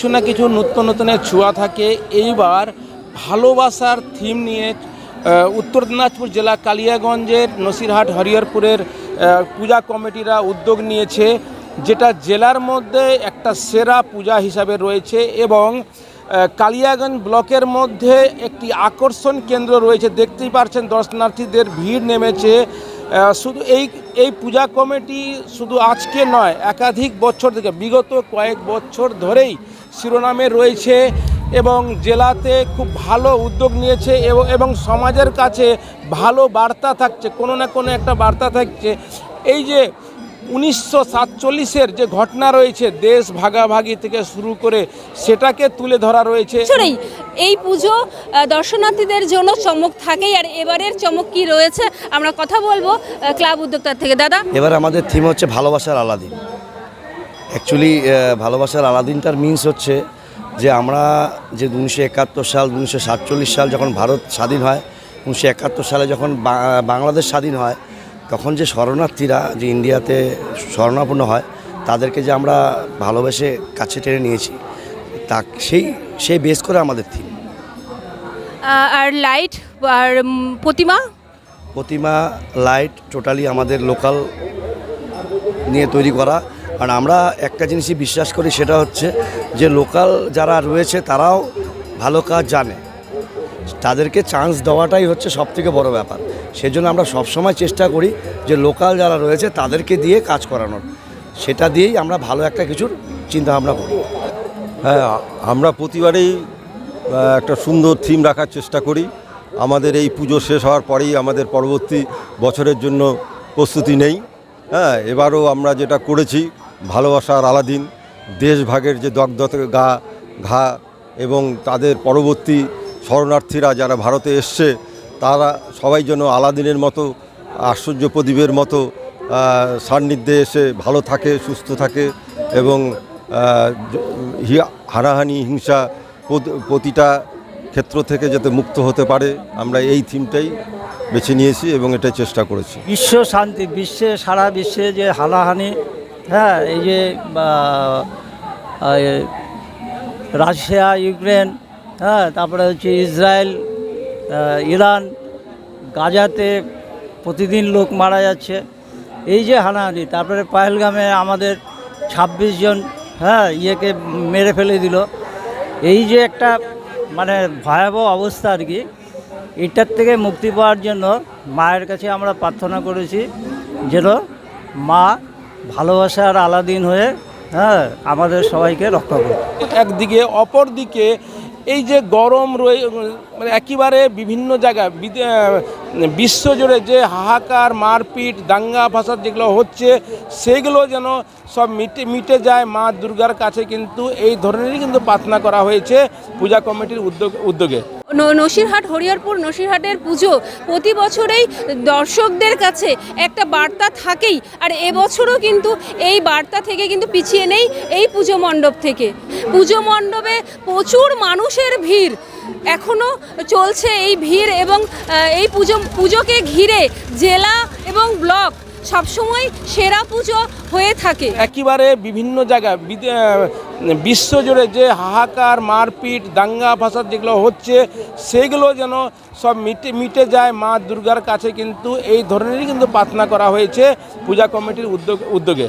কিছু না কিছু নতুন নতুনের ছোঁয়া থাকে। এইবার ভালোবাসার থিম নিয়ে উত্তর দিনাজপুর জেলা কালিয়াগঞ্জের নসিরহাট হরিহরপুরের পূজা কমিটিরা উদ্যোগ নিয়েছে, যেটা জেলার মধ্যে একটা সেরা পূজা হিসাবে রয়েছে এবং কালিয়াগঞ্জ ব্লকের মধ্যে একটি আকর্ষণ কেন্দ্র রয়েছে। দেখতেই পারছেন দর্শনার্থীদের ভিড় নেমেছে। শুধু এই এই পূজা কমিটি শুধু আজকে নয়, একাধিক বছর থেকে, বিগত কয়েক বছর ধরেই শিরোনামে রয়েছে এবং জেলাতে খুব ভালো উদ্যোগ নিয়েছে এবং সমাজের কাছে ভালো বার্তা থাকছে, কোনো না কোনো একটা বার্তা থাকছে। এই যে উনিশশো সাতচল্লিশের যে ঘটনা রয়েছে, দেশ ভাগাভাগি থেকে শুরু করে সেটাকে তুলে ধরা রয়েছে। এই পুজো দর্শনার্থীদের জন্য চমক থাকেই। আর এবারের চমক কি রয়েছে, আমরা কথা বলব ক্লাব উদ্যোক্তার থেকে। দাদা? এবার আমাদের থিম হচ্ছে ভালোবাসার আলাদিন। অ্যাকচুয়ালি ভালোবাসার আলাদিনটার মিন্স হচ্ছে যে আমরা যে উনিশশো একাত্তর সাল, উনিশশো সাতচল্লিশ সাল যখন ভারত স্বাধীন হয়, উনিশশো একাত্তর সালে যখন বাংলাদেশ স্বাধীন হয়, তখন যে শরণার্থীরা যে ইন্ডিয়াতে শরণাপন্ন হয়, তাদেরকে যে আমরা ভালোবেসে কাছে টেনে নিয়েছি, তা সেই সেই বেস করে আমাদের থিম আর লাইট আর প্রতিমা? প্রতিমা লাইট টোটালি আমাদের লোকাল নিয়ে তৈরি করা। আর আমরা একটা জিনিসই বিশ্বাস করি সেটা হচ্ছে যে লোকাল যারা রয়েছে তারাও ভালো কাজ জানে। তাদেরকে চান্স দেওয়াটাই হচ্ছে সবথেকে বড় ব্যাপার। সেজন্য আমরা সবসময় চেষ্টা করি যে লোকাল যারা রয়েছে তাদেরকে দিয়ে কাজ করানোর। সেটা দিয়েই আমরা ভালো একটা কিছুর চিন্তা চিন্তাভাবনা করি। হ্যাঁ আমরা প্রতিবারেই একটা সুন্দর থিম রাখার চেষ্টা করি। আমাদের এই পুজো শেষ হওয়ার পরেই আমাদের পরবর্তী বছরের জন্য প্রস্তুতি নেই। হ্যাঁ এবারও আমরা যেটা করেছি, ভালোবাসার আলাদিন, দেশভাগের যে দগ্ধ গা, ঘা এবং তাদের পরবর্তী শরণার্থীরা যারা ভারতে এসছে, তারা সবাই যেন আলাদিনের মতো, আশ্চর্য প্রদীপের মতো সান্নিধ্যে এসে ভালো থাকে, সুস্থ থাকে এবং হানাহানি, হিংসা প্রতিটা ক্ষেত্র থেকে যাতে মুক্ত হতে পারে, আমরা এই থিমটাই বেছে নিয়েছি এবং এটা চেষ্টা করেছি। বিশ্ব শান্তি, বিশ্বে, সারা বিশ্বে যে হানাহানি হ্যাঁ এই যে রাশিয়া, ইউক্রেন হ্যাঁ তারপরে হচ্ছে ইসরায়েল ইরান, গাজাতে প্রতিদিন লোক মারা যাচ্ছে। এই যে হানাহানি, তারপরে পাহেলগামে আমাদের ২৬ জন হ্যাঁ ইয়েকে মেরে ফেলে দিল। এই যে একটা মানে ভয়াবহ অবস্থা আর কি, এটার থেকে মুক্তি পাওয়ার জন্য মায়ের কাছে আমরা প্রার্থনা করেছি যেন মা ভালোবাসার আলাদিন হয়ে হ্যাঁ আমাদের সবাইকে রক্ষা করে একদিকে অপর দিকে এই যে গরম রয়ে মানে একেবারে বিভিন্ন জায়গায় বিশ্বজুড়ে যে হাহাকার, মারপিট, দাঙ্গা, ফাসাদ যেগুলো হচ্ছে, সেগুলো যেন সব মিটে মিটে যায় মা দুর্গার কাছে কিন্তু এই ধরনেরই কিন্তু প্রার্থনা করা হয়েছে পূজা কমিটির উদ্যোগ উদ্যোগে। নসিরহাট, হরিহরপুর, নসিরহাটের পুজো প্রতি বছরেই দর্শকদের কাছে একটা বার্তা থাকেই। আর এবছরও কিন্তু এই বার্তা থেকে কিন্তু পিছিয়ে নেই এই পুজো মণ্ডপ থেকে। পুজো মণ্ডপে প্রচুর মানুষের ভিড়। এখনও চলছে এই ভিড় এবং এই পুজো, পুজোকে ঘিরে জেলা এবং ব্লক সবসময় সেরা পুজো হয়ে থাকে। একেবারে বিভিন্ন জায়গায় বিশ্ব জুড়ে বিশ্বজুড়ে যে হাহাকার, মারপিট, দাঙ্গা, ফাসাদ যেগুলো হচ্ছে, সেগুলো যেন সব মিটে মিটে যায় মা দুর্গার কাছে কিন্তু এই ধরনেরই কিন্তু প্রার্থনা করা হয়েছে পূজা কমিটির উদ্যোগ উদ্যোগে।